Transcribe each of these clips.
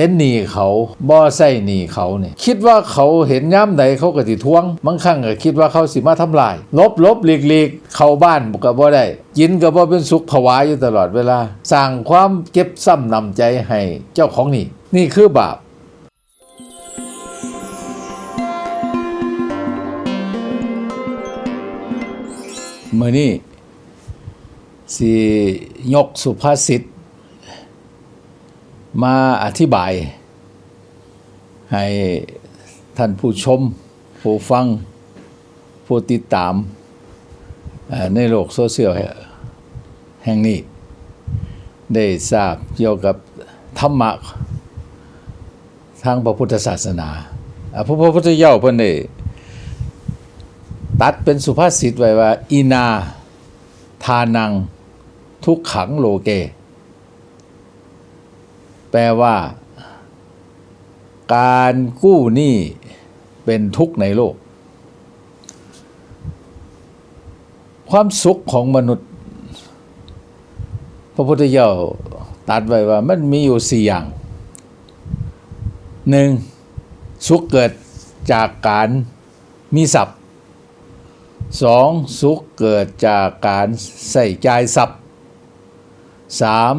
เป็นหนี้เขาบ่ใส่หนี้เขาเนี่ยคิดว่าเขาเห็นย่ำใดเขาก็สิทวงบางครั้งก็คิดว่าเขาสิมาทำลายลบลบหลีกหลีกเข้าบ้านก็บ่ได้กินก็บ่เป็นสุขผวาอยู่ตลอดเวลาสร้างความเก็บซ้ำนำใจให้เจ้าของหนี้นี่คือบาปมื่อนี้สิยกสุภาษิต มาอธิบาย ให้ท่านผู้ชม ผู้ฟัง ผู้ติดตาม ในโลกโซเชียลแห่งนี้ ได้ทราบเกี่ยวกับธรรมะทางพระพุทธศาสนาพระพุทธเจ้าเพิ่นได้ตัดเป็นสุภาษิตไว้ว่าอีนา ทานัง ทุกขังโลเก แปลว่า การกู้หนี้เป็นทุกข์ในโลก ความสุขของมนุษย์ พระพุทธเจ้าตัดไว้ว่ามันมีอยู่สี่อย่างหนึ่งสุขเกิดจากการมีทรัพย์สองสุขเกิดจากการใส่ใจายทรัพย์สาม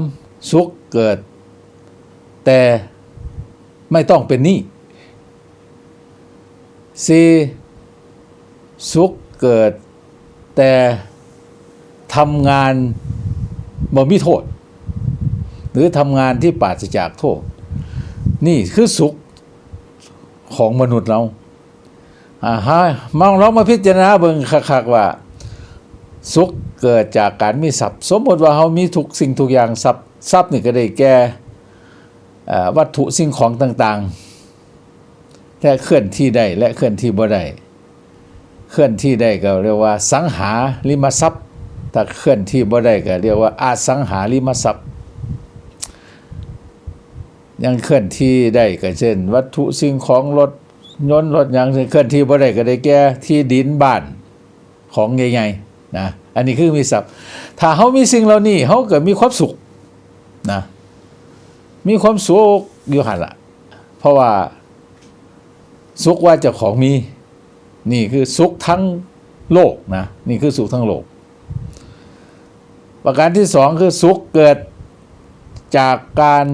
สุขเกิด แต่ไม่ต้องเป็นหนี้สี่สุขเกิด แต่ทำงานบ่มีโทษ หรือทำงานที่ปราศจากโทษ นี่คือสุขของมนุษย์เราอ่าฮะมองลองมาพิจารณาเบิ่งคักๆว่า สุขเกิดจากการมีทรัพย์ สมมติว่าเขามีทุกสิ่งทุกอย่างทรัพย์ทรัพย์นี่ก็ได้แก่ วัตถุสิ่งของต่างๆ แต่เคลื่อนที่ได้และเคลื่อนที่บ่ได้เคลื่อนที่ได้ก็เรียกว่า สังหาริมทรัพย์ถ้าเคลื่อนที่บ่ได้ก็เรียกว่าอาสังหาริมทรัพย์ ยังเคลื่อนที่ได้ก็เช่น วัตถุสิ่งของรถยนต์รถยังเคลื่อนที่บ่ได้ก็ได้แก่ที่ดินบ้านของใหญ่ๆนะอันนี้คือมีทรัพย์ ถ้าเฮามีสิ่งเหล่านี้เฮาเก็มีความสุขนะ มีความสุขอยู่หันละเพราะว่าสุขว่าเจ้าของมี นี่คือสุขทั้งโลกนะนี่คือสุขทั้งโลก ประการที่สองคือสุขเกิดจากการ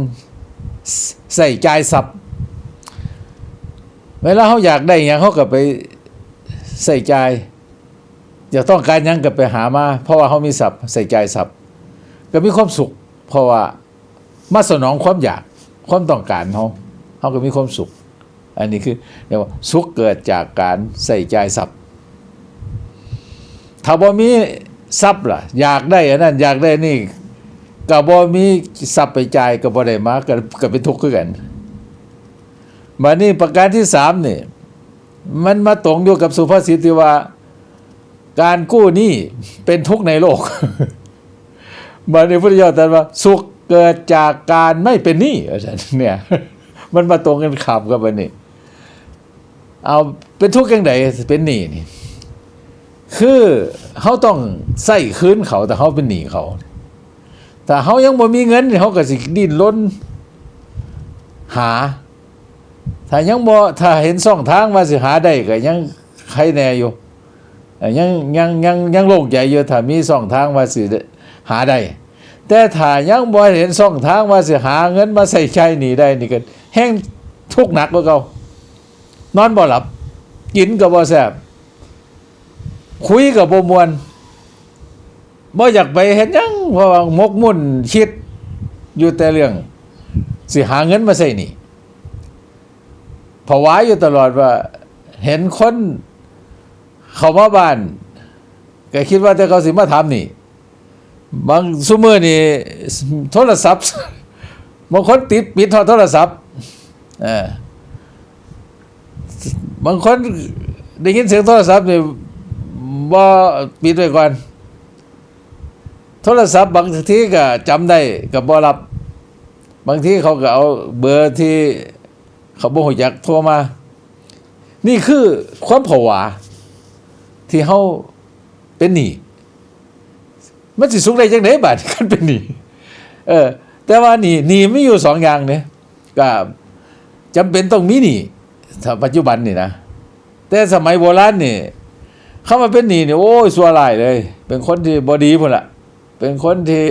ใส่ใจทรัพย์เวลาเขาอยากได้หยังเขาก็ไปใส่ใจอยากต้องการยังก็ไปหามา เพราะว่าเขามีทรัพย์ใส่ใจทรัพย์ก็มีความสุข เพราะว่า มาสนองความอยากความต้องการเขาเขาก็มีความสุข อันนี้คือเรียกว่าสุขเกิดจากการใส่ใจทรัพย์ถ้าบ่มีทรัพย์ล่ะ อยากได้อันนั้นอยากได้นี่ก็บ่มีทรัพย์ไปจ่ายก็บ่ได้มาก็ก็เป็นทุกข์กันมานี่ประการที่สามนี่มันมาตรงอยู่กับสุภาษิตที่ว่า การกู้หนี้เป็นทุกข์ในโลกมาในพุทธเจ้าตรัสว่าสุข เกิดจากการไม่เป็นหนี้อาจารย์เนี่ยมันมาตรงกันขับกับอันนี้เอาเป็นทุกข์ยังไงเป็นหนี้นี่คือเขาต้องใส่คืนเขาแต่เขาเป็นหนี้เขา แต่เขายังบ่มีเงินเขาก็สิดิ้นรนหา ถ้ายังบ่ถ้าเห็นช่องทางว่าสิหาได้ก็ยังใครแน่อยู่ยังยังยังยังโล่งใจอยู่ถ้ามีช่องทางว่าสิหาได้ แต่ถ้ายังบ่เห็นช่องทางว่าสิหาเงินมาใส่ใช้หนีได้นี่ก็แห้งทุกหนักกว่าเก่านอนบ่หลับ กินก็บ่แซ่บคุยก็บ่ม่วนบ่อยากไปเฮ็ดหยังเพราะว่ามกมุ่นคิดอยู่แต่เรื่อง สิหาเงินมาใส่หนี้ผวาอยู่ตลอดว่า เห็นคน เขามาบ้านก็คิดว่าแต่เขาสิมาทำนี่ บางซุมือนี่โทรศัพท์บางคนติดปิดโทรศัพท์เออบางคนได้ยินเสียงโทรศัพท์นี่บ่ปิดไว้ก่อน โทรศัพท์บางทีก็จำได้ก็บ่รับ บางทีเขาก็เอาเบอร์ที่เขาบ่ฮู้จักโทรมา นี่คือความผวาที่เฮาเป็นหนี้ มันสิสุขได้จังได๋บาดคันเป็นหนี้เออ แต่ว่าหนี้หนี้มีอยู่สองอย่างเนี่ยก็จำเป็นต้องมีหนี้ถ้าปัจจุบันนี่นะแต่สมัยโบราณนี่เข้ามาเป็นหนี้นี่โอ้ยสัวหลายเลย เป็นคนที่บดีพุ่นละเป็นคนที่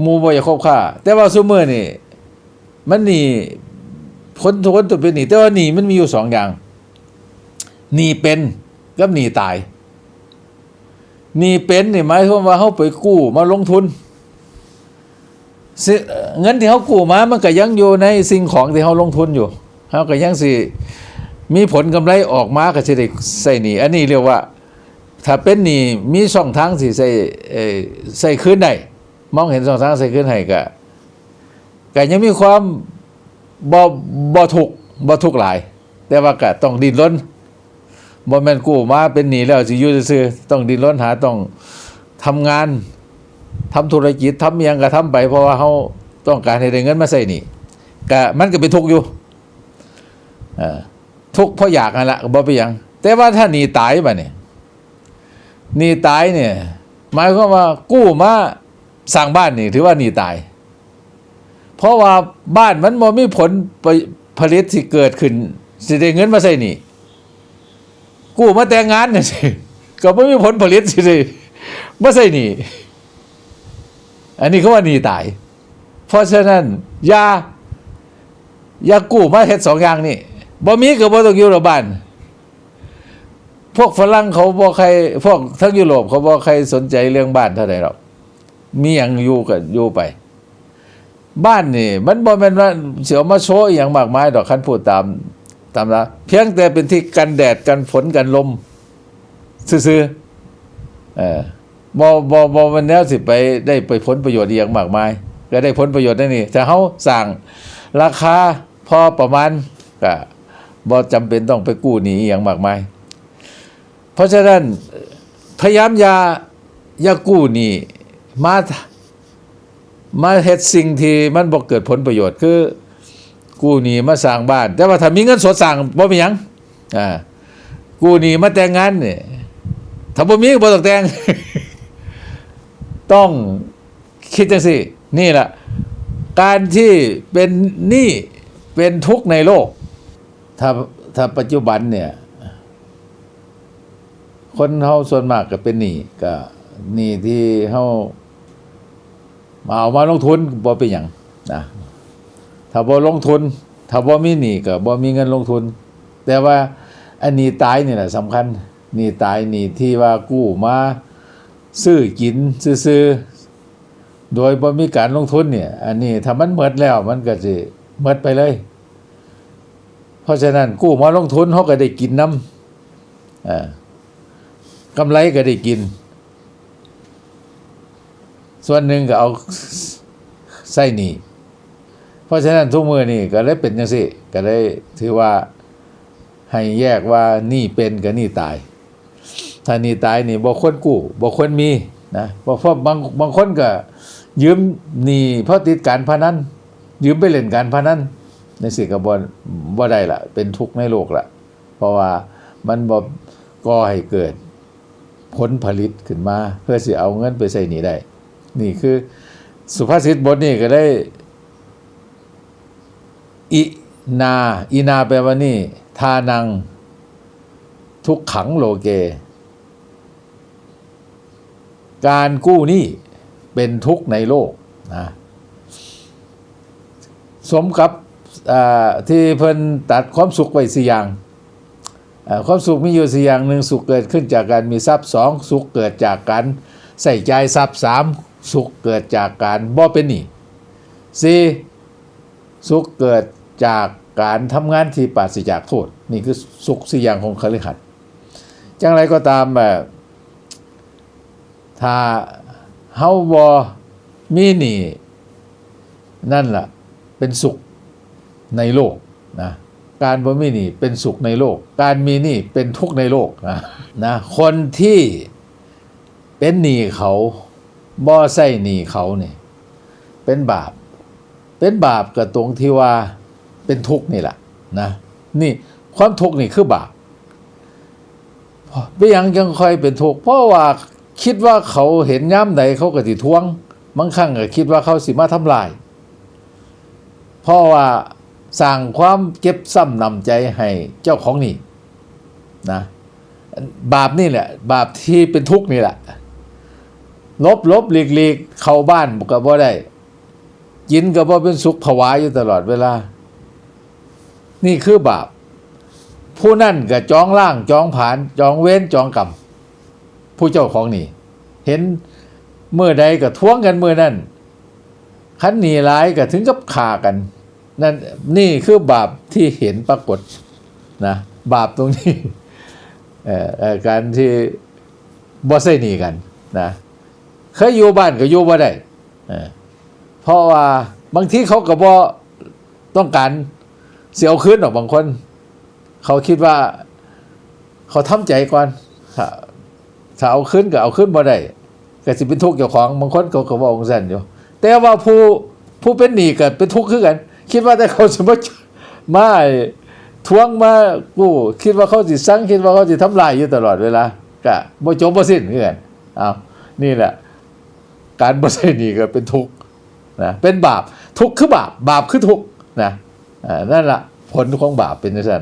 หมูบ่อยากคบค้าแต่ว่าซุมื้อนี่มันหนี้คนทุกคนตัวเป็นหนี้แต่ว่าหนี้มันมีอยู่สองอย่างหนี้เป็นกับหนี้ตาย นี้เป็นนี่หมายความว่าเฮาไปกู้มาลงทุนเงินที่เขากู้มามันก็ยังอยู่ในสิ่งของที่เขาลงทุนอยู่เขาก็ยังสิมีผลกำไรออกมาก็จะได้ใส่หนี้อันนี้เรียกว่า ถ้าเป็นหนี้มีช่องทางสิใส่เออใส่คืนได้มองเห็นช่องทางใส่คืนให้ก็ก็ยังมีความบ่บ่ทุกบ่ทุกหลาย แต่ว่าก็ต้องดิ้นรน บ่แม่นกู้มาเป็นหนี้แล้วสิอยู่ซื่อต้องดิ้นรนหาต้องทำงานทำธุรกิจทำอิหยังก็ทำไป เพราะว่าเขาต้องการให้ได้เงินมาใส่หนี่ก็มันก็เป็นทุกข์อยู่อ่อทุกข์เพราะอยากนั่นละก็บ่ไปหยังแต่ว่าถ้าหนีตายบ่เนี่ยหนีตายเนี่ยหมายความว่ากู้มาสร้างบ้านนี่ถือว่าหนีตาย เพราะว่าบ้านมันบ่มีผลผลิตที่เกิดขึ้นสิได้เงินมาใส่หนี่ กู้มาแต่งงานเนี่ยสิก็บ่มีผลผลิตสิได้มาใส่หนี่ อันนี้เขาว่าหนีตาย เพราะฉะนั้นยายากู้มาเฮ็ดสองอย่างนี่บ่มีก็บ่ต้องอยู่ระบ้านพวกฝรั่งเขาบ่ใครพวกทั้งยุโรปเขาบ่ใครสนใจเรื่องบ้านเท่าใดหรอกมีหยังอยู่ก็อยู่ไป บ้านนี่ มันบ่แม่นว่าเสิเอามาโชว์อย่างมากมายดอกคันพูดตามตามละ เพียงแต่เป็นที่กันแดดกันฝนกันลม ซื่อๆเออบอบอบอมันแล้วสิไปได้ไปผลประโยชน์อหย่างมากมาย ก็ได้ผลประโยชน์ได้นี่แต่เขาสั่งราคาพอประมาณก็บอจำเป็นต้องไปกู้หนี้อย่างมากมาย เพราะฉะนั้นพยายามยายากู้หนี้มามาเฮ็ดสิ่งที่มันบ่เกิดผลประโยชน์คือ กู้หนี้มาสร้างบ้าน แต่ว่าถ้ามีเงินสดสร้างบ่มีหยังอ่ากู้หนี้มาแต่งงานเนี่ยถ้าบ่มีก็บ่ต้องแต่งต้องคิดจังสินี่แหละการที่เป็นหนี้เป็นทุกข์ในโลก ถ้าถ้าปัจจุบันเนี่ย คนเฮาส่วนมากก็เป็นหนี้ก็หนี้ที่เฮามาเอามาลงทุนบ่เป็นหยังนะ ถ้าบ่ลงทุน ถ้าบ่มีหนี้ก็บ่มีเงินลงทุน แต่ว่าอันนี้ตายนี่แหละสำคัญหนี้ตายหนี้ที่ว่ากู้มาซื้อกินซื้อโดยบ่มีการลงทุนเนี่ย อันนี้ถ้ามันหมดแล้วมันก็สิหมดไปเลย เพราะฉะนั้นกู้มาลงทุนเขาก็ได้กินน้ำอ่ากำไรก็ได้กิน ส่วนหนึ่งก็เอาใส่หนี้ เพราะฉะนั้นทุกมือนี่ก็เลยเป็นจังซี่ก็เลยถือว่าให้แยกว่านี่เป็นกับนี่ตาย ถ้านี่ตายนี่บ่ควรกู้บ่ควรมีนะบ่เพราะบางบางคนก็ ยืมหนี้เพราะติดการพนันยืมไปเล่นการพนันในสิก็บ่บ่ได้ละเป็นทุกข์ในโลกละเพราะว่ามันบ่ก่อให้เกิดผลผลิตขึ้นมา เพื่อสิเอาเงินไปใส่หนี้ได้ นี่คือสุภาษิตบทนี้ก็ได้ อินาอินาแปลว่านี่ ทานัง ทุกขังโลเก การกู้หนี้เป็นทุกข์ในโลกนะสมกับที่เพิ่นตัดความสุขไว้สี่อย่าง ความสุขมีอยู่สี่อย่างหนึ่งสุขเกิดขึ้นจากการมีทรัพย์สองสุขเกิดจากการใส่ใจทรัพย์สามสุขเกิดจากการบ่เป็นหนี้สี่สุขเกิด จากการทำงานที่ปราศจากโทษ นี่คือสุขสี่อย่างของคฤหัสถ์จังไรก็ตามแบบถ้าเฮาบ่มีนี้นั่นล่ะ เป็นสุขในโลกนะการบ่มีนี้เป็นสุขในโลก การมีนี้เป็นทุกข์ในโลกนะนะคนที่เป็นหนี้เขาบ่ใส่หนี้เขาเนี่ยเป็นบาป เป็นบาปกับตรงที่ว่า เป็นทุกข์นี่แหละนะนี่ความทุกข์นี่คือบาปไม่ยังยังค่อยเป็นทุกข์เพราะว่าคิดว่าเขาเห็นย่ำใดเขาก็สิทวงบางครั้งก็คิดว่าเขาสิมาทำลาย เพราะว่าสร้างความเจ็บซ้ำนำใจให้เจ้าของนี่นะบาปนี่แหละ บาปที่เป็นทุกข์นี่แหละ ลบลบหลีกหลีกเข้าบ้านก็บ่ได้กินก็บ่เป็นสุขผวาอยู่ตลอดเวลา นี่คือบาป ผู้นั่นก็จองล่างจองผาน จองเว้นจองกรรมผู้เจ้าของนี่ เห็นเมื่อใดก็ท้วงกันเมื่อนั้นคันหนีร้ายก็ถึงกับฆ่ากัน นั่นนี่คือบาปที่เห็นปรากฏนะบาปตรงนี้เอ่อการที่บ่ใส่หนีกันนะเคยอยู่บ้านก็อยู่บ่ได้เออเพราะว่าบางทีเขาก็บ่ต้องการ เสียเอาคืนหรอกบางคน เขาคิดว่า เขาทำใจก่อนถ้าถ้าเอาขึ้นก็เอาขึ้นบ่ได้ก็สิเป็นทุกข์เจ้าของบางคนเขาก็บอกองซั่นอยู่ แต่ว่าผู้ผู้เป็นหนี้ก็เป็นทุกข์คือกัน คิดว่าแต่เขาสิมามาทวงมากู้คิดว่าเขาสิสั่งคิดว่าเขาสิทำลายอยู่ตลอดเวลาก็บ่จบบ่สิ้นคือกันอ้าวนี่แหละ การบ่ใช่หนี้ก็เป็นทุกข์นะเป็นบาปทุกข์คือบาปบาปคือทุกข์นะ นั่นล่ะผลของบาปเป็นจังซั่น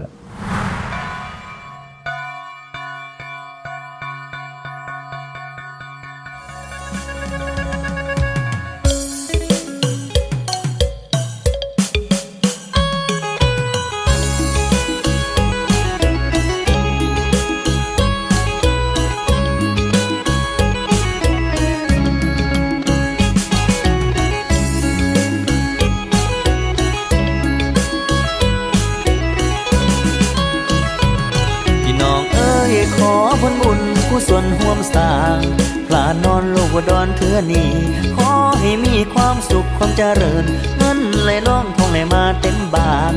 อนเถื่อนี้ขอให้มีความสุขความเจริญ เงินไหลล่องทองไหลมาเต็มบาน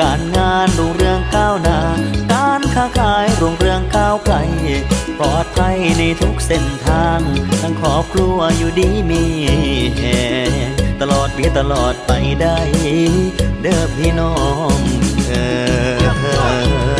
การงานรุ่งเรืองก้าวหน้า การค้าขายรุ่งเรืองก้าวไกล ปลอดภัยในทุกเส้นทาง ทั้งครอบครัวอยู่ดีมีแหงตลอดปียตลอดไปได้ เด้อพี่น้องเออ